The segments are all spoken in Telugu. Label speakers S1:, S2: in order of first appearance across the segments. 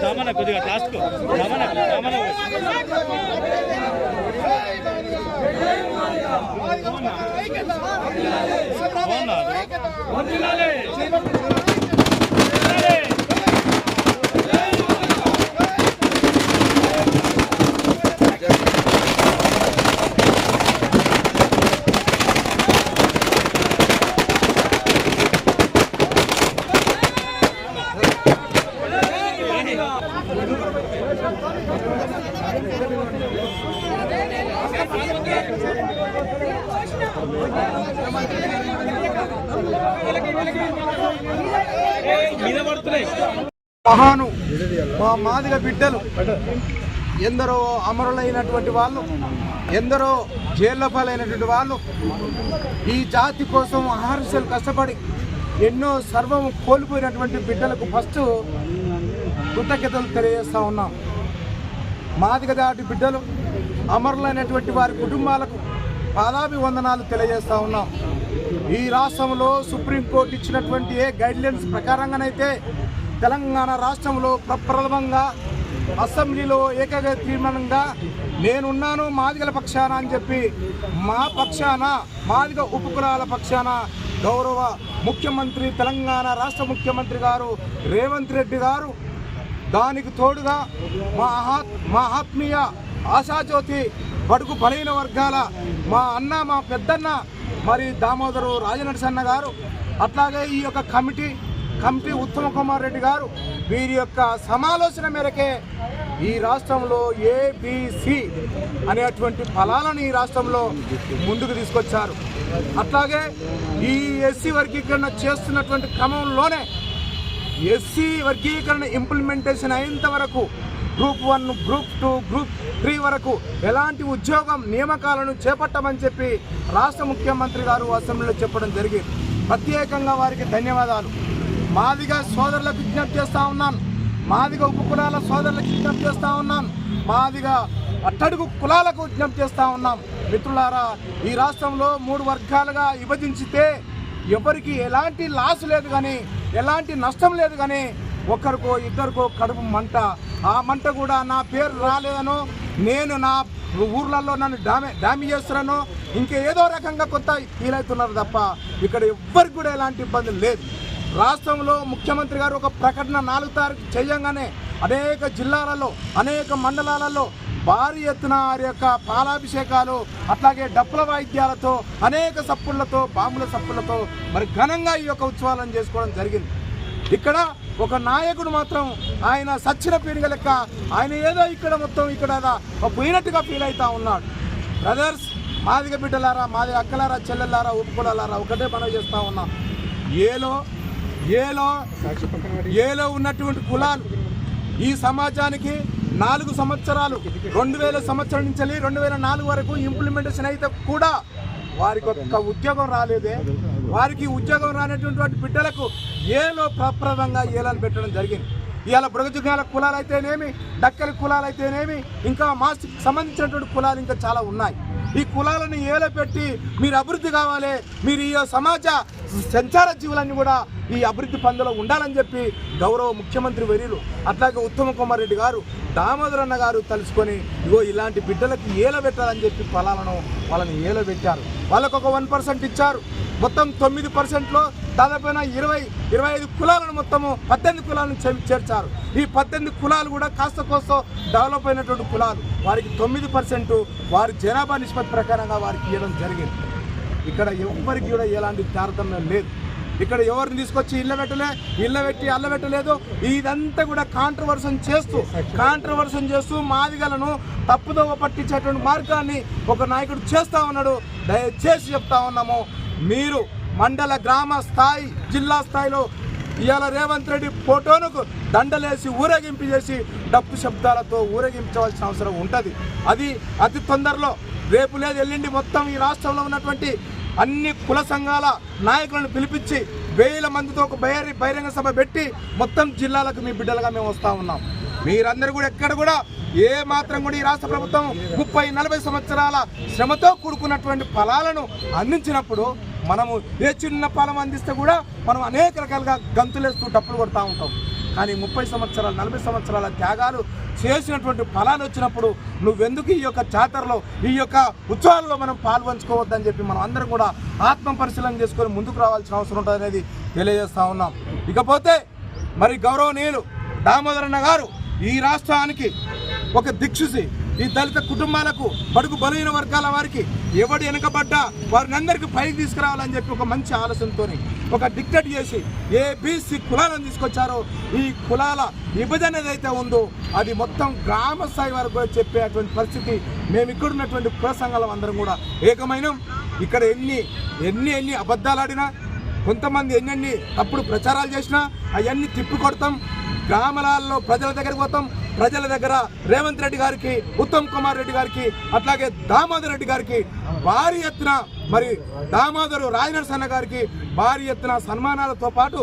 S1: దామన కొద్దిగా లాస్ట్ దామన దామన
S2: మహాను మా మాదిగ బిడ్డలు ఎందరో అమరులైనటువంటి వాళ్ళు ఎందరో జైళ్ళ పాలైనటువంటి వాళ్ళు ఈ జాతి కోసం అహర్షలు కష్టపడి ఎన్నో సర్వం కోల్పోయినటువంటి బిడ్డలకు ఫస్ట్ కృతజ్ఞతలు తెలియజేస్తూ ఉన్నాం. మాదిగ దాటి బిడ్డలు అమరులైనటువంటి వారి కుటుంబాలకు పాదాభివందనాలు తెలియజేస్తూ ఉన్నాం. ఈ రాష్ట్రంలో సుప్రీంకోర్టు ఇచ్చినటువంటి ఏ గైడ్లైన్స్ ప్రకారంగానైతే తెలంగాణ రాష్ట్రంలో ప్రప్రథమంగా అసెంబ్లీలో ఏకగ తీర్మానంగా నేనున్నాను మాదిగల పక్షాన అని చెప్పి మా పక్షాన మాదిగ ఉపకులాల పక్షాన గౌరవ ముఖ్యమంత్రి తెలంగాణ రాష్ట్ర ముఖ్యమంత్రి గారు రేవంత్ రెడ్డి గారు దానికి తోడుగా మా ఆహా మా ఆత్మీయ ఆశాజ్యోతి బడుగు బలైన వర్గాల మా అన్న మా పెద్దన్న మరి దామోదరు రాజనరసన్న గారు అట్లాగే ఈ యొక్క కమిటీ కంపి ఉత్తమ కుమార్ రెడ్డి గారు వీరి యొక్క సమాలోచన మేరకే ఈ రాష్ట్రంలో ఏబిసి అనేటువంటి ఫలాలను ఈ రాష్ట్రంలో ముందుకు తీసుకొచ్చారు. అట్లాగే ఈ ఎస్సీ వర్గీకరణ చేస్తున్నటువంటి క్రమంలోనే ఎస్సీ వర్గీకరణ ఇంప్లిమెంటేషన్ అయ్యేంత వరకు group one group two group three వరకు ఎలాంటి ఉద్యోగం నియామకాలను చేపట్టమని చెప్పి రాష్ట్ర ముఖ్యమంత్రి గారు అసెంబ్లీలో చెప్పడం జరిగింది. ప్రత్యేకంగా వారికి ధన్యవాదాలు. మాదిగా సోదరులకు విజ్ఞప్తి చేస్తా ఉన్నాను మాదిగ ఉపకులాల సోదరులకు విజ్ఞప్తి చేస్తా ఉన్నాను మాదిగా అట్టడుగు కులాలకు విజ్ఞప్తి చేస్తా ఉన్నాం. మిత్రులారా ఈ రాష్ట్రంలో మూడు వర్గాలుగా విభజించితే ఎవరికి ఎలాంటి లాస్ లేదు కానీ ఎలాంటి నష్టం లేదు కానీ ఒకరికో ఇద్దరికో కడుపు మంట. ఆ మంట కూడా నా పేరు రాలేదనో నేను నా ఊర్లలో నన్ను డామే డామేజ్ చేస్తున్నాను ఇంకేదో రకంగా కొత్త ఫీల్ అవుతున్నారు తప్ప ఇక్కడ ఎవ్వరికి కూడా ఎలాంటి ఇబ్బందులు లేదు. రాష్ట్రంలో ముఖ్యమంత్రి గారు ఒక ప్రకటన నాలుగు తారీఖు చేయంగానే అనేక జిల్లాలలో అనేక మండలాలలో భారీ ఎత్తున వారి యొక్క పాలాభిషేకాలు అట్లాగే డప్పుల వాయిద్యాలతో అనేక సప్పుళ్ళతో బాంబుల సప్పులతో మరి ఘనంగా ఈ యొక్క ఉత్సవాలను చేసుకోవడం జరిగింది. ఇక్కడ ఒక నాయకుడు మాత్రం ఆయన సచ్చిన పీనుగ లెక్క ఆయన ఏదో ఇక్కడ మొత్తం ఇక్కడ ఒక పోయినట్టుగా ఫీల్ అవుతా ఉన్నాడు. బ్రదర్స్ మాదిగ బిడ్డలారా మాది అక్కలారా చెల్లెలారా ఉప్పుకోలారా ఒకటే మనవి చేస్తూ ఉన్నాం. ఏలో ఏలో ఏలో ఉన్నటువంటి కులాలు ఈ సమాజానికి నాలుగు సంవత్సరాలు రెండు వేల సంవత్సరం నుంచి రెండు వేల నాలుగు వరకు ఇంప్లిమెంటేషన్ అయితే కూడా వారికి ఒక్క ఉద్యోగం రాలేదే. వారికి ఉద్యోగం రానటువంటి బిడ్డలకు ఏలో ప్రప్రదంగా ఏలని పెట్టడం జరిగింది. ఇవాళ బృగజుగాల కులాలు అయితేనేమి డక్కలి కులాలు అయితేనేమి ఇంకా మా సంబంధించినటువంటి కులాలు ఇంకా చాలా ఉన్నాయి. ఈ కులాలను ఏలపెట్టి మీరు అభివృద్ధి కావాలి మీరు ఈ సమాజ సంచార జీవులన్నీ కూడా ఈ అభివృద్ధి పందులో ఉండాలని చెప్పి గౌరవ ముఖ్యమంత్రి వర్యులు అట్లాగే ఉత్తమ కుమార్ రెడ్డి గారు దామోదర్ అన్న గారు తలుసుకొని ఇగో ఇలాంటి బిడ్డలకు ఏలో పెట్టాలని చెప్పి ఫలాలను వాళ్ళని ఏలో పెట్టారు. వాళ్ళకు ఒక వన్ పర్సెంట్ ఇచ్చారు. మొత్తం తొమ్మిది పర్సెంట్లో దాదాపు ఇరవై ఇరవై ఐదు కులాలను మొత్తము పద్దెనిమిది కులాలను చే- చేర్చారు. ఈ పద్దెనిమిది కులాలు కూడా కాస్త కోసం డెవలప్ అయినటువంటి కులాలు. వారికి తొమ్మిది పర్సెంట్ వారి జనాభా నిష్పత్తి ప్రకారంగా వారికి ఇవ్వడం జరిగింది. ఇక్కడ ఎవరికి కూడా ఎలాంటి తారతమ్యం లేదు. ఇక్కడ ఎవరిని తీసుకొచ్చి ఇళ్ళ పెట్టలే ఇళ్ళ పెట్టి అల్లబెట్టలేదు ఇదంతా కూడా కాంట్రవర్షన్ చేస్తూ కాంట్రవర్షన్ చేస్తూ మాదిగలను తప్పుదోవ పట్టించేటువంటి మార్గాన్ని ఒక నాయకుడు చేస్తా ఉన్నాడు. దయచేసి చెప్తా ఉన్నాము మీరు మండల గ్రామ స్థాయి జిల్లా స్థాయిలో ఇవాళ రేవంత్ రెడ్డి ఫోటోను దండలేసి ఊరేగింపు చేసి డప్పు శబ్దాలతో ఊరేగించవలసిన అవసరం ఉంటుంది. అది అతి తొందరలో రేపు లేదు ఎల్లుండి మొత్తం ఈ రాష్ట్రంలో ఉన్నటువంటి అన్ని కుల సంఘాల నాయకులను పిలిపించి వేల మందితో ఒక బహిరీ బహిరంగ సభ పెట్టి మొత్తం జిల్లాలకు మీ బిడ్డలుగా మేము వస్తూ ఉన్నాం. మీరందరూ కూడా ఎక్కడ కూడా ఏ మాత్రం కూడా ఈ రాష్ట్ర ప్రభుత్వం ముప్పై నలభై సంవత్సరాల శ్రమతో కూడుకున్నటువంటి ఫలాలను అందించినప్పుడు మనము ఏ చిన్న పొలం అందిస్తే కూడా మనం అనేక రకాలుగా గంతులేస్తూ డప్పులు కొడతా ఉంటాం. కానీ ముప్పై సంవత్సరాలు నలభై సంవత్సరాల త్యాగాలు చేసినటువంటి ఫలాలు వచ్చినప్పుడు నువ్వెందుకు ఈ యొక్క జాతరలో ఈ యొక్క ఉత్సవాల్లో మనం పాల్పంచుకోవద్దని చెప్పి మనం అందరం కూడా ఆత్మ పరిశీలన చేసుకొని ముందుకు రావాల్సిన అవసరం ఉంటుంది అనేది తెలియజేస్తూ ఉన్నాం. ఇకపోతే మరి గౌరవనీయులు దామోదరన్న గారు ఈ రాష్ట్రానికి ఒక దిక్షుసి ఈ దళిత కుటుంబాలకు బడుగు బలహీన వర్గాల వారికి ఎవడు వెనుకబడ్డా వారిని అందరికీ పైకి తీసుకురావాలని చెప్పి ఒక మంచి ఆలోచనతో ఒక డిక్టేట్ చేసి ఏ బీసీ కులాలను తీసుకొచ్చారో ఈ కులాల విభజన ఏదైతే ఉందో అది మొత్తం గ్రామ స్థాయి వరకు కూడా చెప్పేటువంటి పరిస్థితి. మేము ఇక్కడ ఉన్నటువంటి ప్రసంగాలం అందరం కూడా ఏకమైన. ఇక్కడ ఎన్ని ఎన్ని ఎన్ని అబద్ధాలు ఆడినా కొంతమంది ఎన్నెన్ని తప్పుడు ప్రచారాలు చేసినా అవన్నీ తిప్పి కొడతాం గ్రామాలలో ప్రజల దగ్గరికి పోతాం. ప్రజల దగ్గర రేవంత్ రెడ్డి గారికి ఉత్తమ్ కుమార్ రెడ్డి గారికి అట్లాగే దామోదర్ రెడ్డి గారికి భారీ ఎత్తున మరి దామోదరు రాజనరసన్న గారికి భారీ ఎత్తున సన్మానాలతో పాటు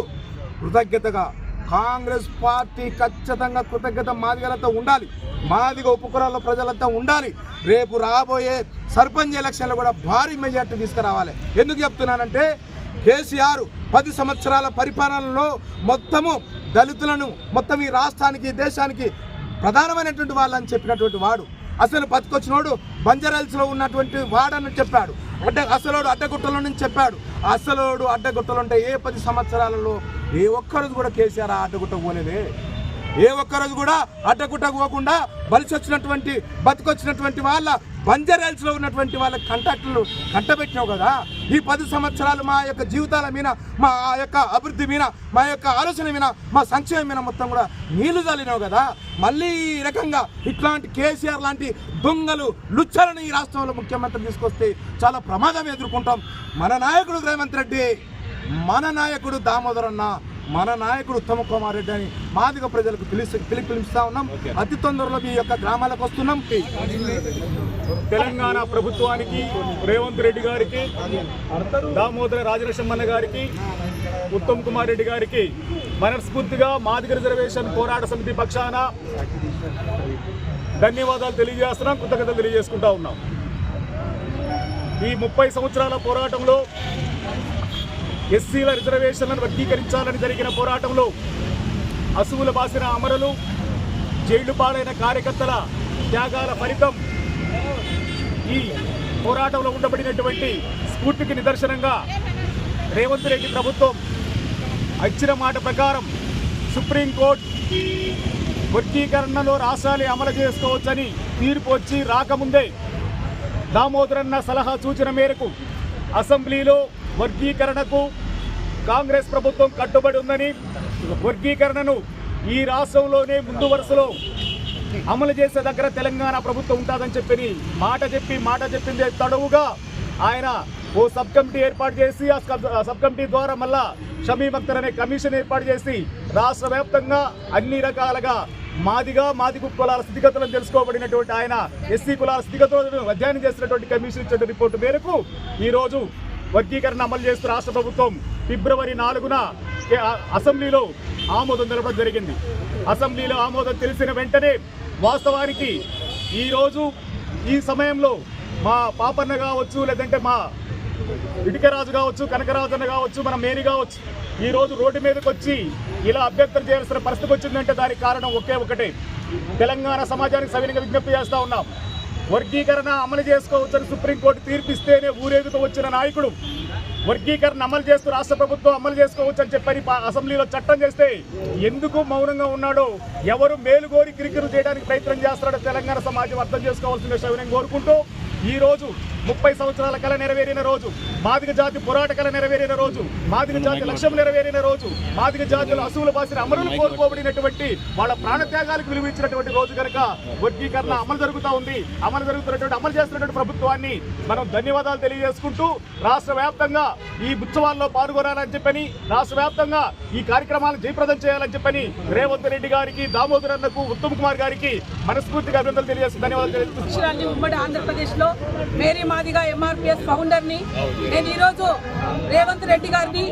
S2: కృతజ్ఞతగా కాంగ్రెస్ పార్టీ ఖచ్చితంగా కృతజ్ఞత మాదిగలతో ఉండాలి. మాదిగ ఉపకురాల ప్రజలంతా ఉండాలి. రేపు రాబోయే సర్పంచ్ ఎలక్షన్లు కూడా భారీ మెజార్టీ తీసుకురావాలి. ఎందుకు చెప్తున్నానంటే కేసీఆర్ పది సంవత్సరాల పరిపాలనలో మొత్తము దళితులను మొత్తం ఈ రాష్ట్రానికి దేశానికి ప్రధానమైనటువంటి వాళ్ళని చెప్పినటువంటి వాడు. అసలు బతికొచ్చినోడు బంజారాల్స్లో ఉన్నటువంటి వాడని చెప్పాడు. అడ్డ అసలోడు అడ్డగుట్టలో నుంచి చెప్పాడు. అసలోడు అడ్డగుట్టలు ఉంటే ఏ పది సంవత్సరాలలో ఏ ఒక్కరోజు కూడా కేసీఆర్ ఆ అడ్డగుట్ట పోలేదే. ఏ ఒక్కరోజు కూడా అడ్డగుట్ట పోకుండా బలిసొచ్చినటువంటి బతికొచ్చినటువంటి వాళ్ళ బంజారాల్స్లో ఉన్నటువంటి వాళ్ళ కంటాక్టులు కట్టబెట్టినావు కదా? ఈ పది సంవత్సరాలు మా యొక్క జీవితాల మీద మా యొక్క అభివృద్ధి మీద మా యొక్క ఆలోచన మీద మా సంక్షేమం మీద మొత్తం కూడా నీళ్ళు చల్లినావు కదా? మళ్ళీ ఈ రకంగా ఇట్లాంటి కేసీఆర్ లాంటి దొంగలు లుచ్చలను ఈ రాష్ట్రంలో ముఖ్యమంత్రి తీసుకొస్తే చాలా ప్రమాదం ఎదుర్కొంటాం. మన నాయకుడు రేవంత్ రెడ్డి మన నాయకుడు దామోదర్ అన్న మన నాయకుడు ఉత్తమ కుమార్ రెడ్డి అని మాదిగ ప్రజలకు పిలిచి పిలిపిస్తా ఉన్నాం. అతి తొందరలో మీ యొక్క గ్రామాలకు వస్తున్నాం.
S3: తెలంగాణ ప్రభుత్వానికి రేవంత్ రెడ్డి గారికి దామోదర రాజలక్ష్మణ గారికి ఉత్తమ్ కుమార్ రెడ్డి గారికి మనస్ఫూర్తిగా మాదిగ రిజర్వేషన్ పోరాట సమితి పక్షాన ధన్యవాదాలు తెలియజేస్తున్నాం కృతజ్ఞతలు తెలియజేసుకుంటా ఉన్నాం. ఈ ముప్పై సంవత్సరాల పోరాటంలో ఎస్సీల రిజర్వేషన్లను వర్గీకరించాలని జరిగిన పోరాటంలో అసువులు బాసిన అమరులు జైళ్ళు పాలైన కార్యకర్తల త్యాగాల ఫలితం ఈ పోరాటంలో ఉండబడినటువంటి స్ఫూర్తికి నిదర్శనంగా రేవంత్ రెడ్డి ప్రభుత్వం ఇచ్చిన మాట ప్రకారం సుప్రీంకోర్టు వర్గీకరణలో రాష్ట్రాలు అమలు చేసుకోవచ్చని తీర్పు వచ్చి రాకముందే దామోదరన్న సలహా సూచన మేరకు అసెంబ్లీలో వర్గీకరణకు కాంగ్రెస్ ప్రభుత్వం కట్టుబడి ఉందని వర్గీకరణను ఈ రాష్ట్రంలోనే ముందు వరుసలో అమలు చేసే దగ్గర తెలంగాణ ప్రభుత్వం ఉంటుందని చెప్పి మాట చెప్పి మాట చెప్పిందే తడవుగా ఆయన ఓ సబ్ కమిటీ ఏర్పాటు చేసి ఆ సబ్- కమిటీ ద్వారా మళ్ళా షమీ అఖ్తర్ అనే కమిషన్ ఏర్పాటు చేసి రాష్ట్ర వ్యాప్తంగా అన్ని రకాలుగా మాదిగా మాది కులాల స్థితిగతులను తెలుసుకోబడినటువంటి ఆయన ఎస్సీ కులాల స్థితిగతులను అధ్యయనం చేసినటువంటి కమిషన్ ఇచ్చిన రిపోర్టు మేరకు ఈరోజు వర్గీకరణ అమలు చేస్తూ రాష్ట్ర ప్రభుత్వం ఫిబ్రవరి నాలుగున అసెంబ్లీలో ఆమోదం తెలపడం జరిగింది. అసెంబ్లీలో ఆమోదం తెలిసిన వెంటనే వాస్తవానికి ఈరోజు ఈ సమయంలో మా పాపన్న కావచ్చు లేదంటే మా ఇటుకరాజు కావచ్చు కనకరాజన్న కావచ్చు మన మేరీ కావచ్చు ఈరోజు రోడ్డు మీదకి వచ్చి ఇలా అభ్యర్థన చేయాల్సిన పరిస్థితి వచ్చిందంటే దానికి కారణం ఒకే ఒకటే. తెలంగాణ సమాజానికి సవినిగా విజ్ఞప్తి చేస్తూ ఉన్నాం. వర్గీకరణ అమలు చేసుకోవచ్చని సుప్రీంకోర్టు తీర్పిస్తేనే ఊరేగుతూ వచ్చిన నాయకుడు. వర్గీకరణ అమలు చేస్తూ రాష్ట్ర ప్రభుత్వం అమలు చేసుకోవచ్చు అని చెప్పని పా- అసెంబ్లీలో చట్టం చేస్తే ఎందుకు మౌనంగా ఉన్నాడో ఎవరు మేలుగోరి కిరికిరు చేయడానికి ప్రయత్నం చేస్తాడో తెలంగాణ సమాజం అర్థం చేసుకోవాల్సిన విషయం కోరుకుంటూ ఈరోజు ముప్పై సంవత్సరాల కళ నెరవేరిన రోజు మాదిగ జాతి పోరాట కళ నెరవేరిన రోజు మాదిగ జాతి లక్ష్యం నెరవేరిన రోజు మాదిగ జాతులు అసూలు బాసిన అమరులు కోరుకోబడినటువంటి వాళ్ళ ప్రాణత్యాగాలకు విలువ ఇచ్చినటువంటి రోజు కనుక వర్గీకరణ అమలు జరుగుతూ ఉంది. అమలు జరుగుతున్నటువంటి అమలు చేస్తున్నటువంటి ప్రభుత్వాన్ని మనం ధన్యవాదాలు తెలియజేసుకుంటూ రాష్ట్ర వ్యాప్తంగా ఈ ఉత్సవాల్లో పాల్గొనాలని చెప్పని రాష్ట్ర వ్యాప్తంగా ఈ కార్యక్రమాలను జయప్రదం చేయాలని చెప్పని రేవంత్ రెడ్డి గారికి దామోదర్ అన్నకు ఉత్తమ్ కుమార్ గారికి మనస్ఫూర్తిగా అభినందనలు తెలియజేస్తూ ధన్యవాదాలు తెలియజేస్తున్నాను
S4: ఉమ్మడి ఆంధ్రప్రదేశ్లో మేరీ మాదిగా ఎంఆర్పిఎస్ ఫౌండర్ని. నేను ఈరోజు రేవంత్ రెడ్డి గారిని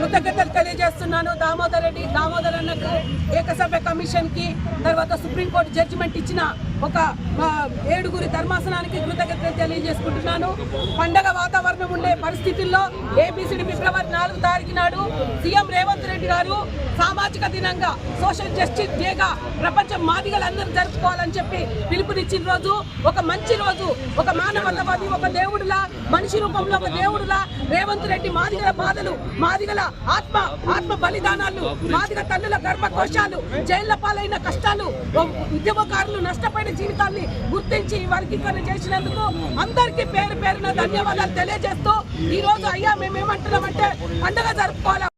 S4: కృతజ్ఞతలు తెలియజేస్తున్నాను. దామోదర్ రెడ్డి దామోదర్ అన్నకు ఏకసభ్య కమిషన్కి తర్వాత సుప్రీంకోర్టు జడ్జిమెంట్ ఇచ్చిన ఒక ఏడుగురి ధర్మాసనానికి కృతజ్ఞతలు తెలియజేసుకుంటున్నాను. పండగ వాతావరణం ఉండే పరిస్థితుల్లో ఏబిసిడి ఫిబ్రవరి నాలుగు తారీఖు నాడు సీఎం రేవంత్ రెడ్డి గారు సామాజిక దినంగా సోషల్ జస్టిస్ డేగా ప్రపంచం మాదిగలందరూ జరుపుకోవాలని చెప్పి పిలుపునిచ్చిన రోజు ఒక మంచి రోజు ఒక మానవతవాది ఒక దేవుడులా మనిషి రూపంలో ఒక దేవుడులా రేవంత్ రెడ్డి మాదిగల బాధలు మాదిగల ఆత్మ ఆత్మ బలిదానాలు మాదిగ తల్లుల గర్భకోశాలు జైళ్ళ పాలైన కష్టాలు ఉద్యమకారులు నష్టపోయిన జీవితాన్ని గుర్తించి వర్గీకరణ చేసినందుకు అందరికీ పేరు పేరున ధన్యవాదాలు తెలియజేస్తూ ఈ రోజు అయ్యా మేమేమంటున్నామంటే పండుగ జరుపుకోవాలి?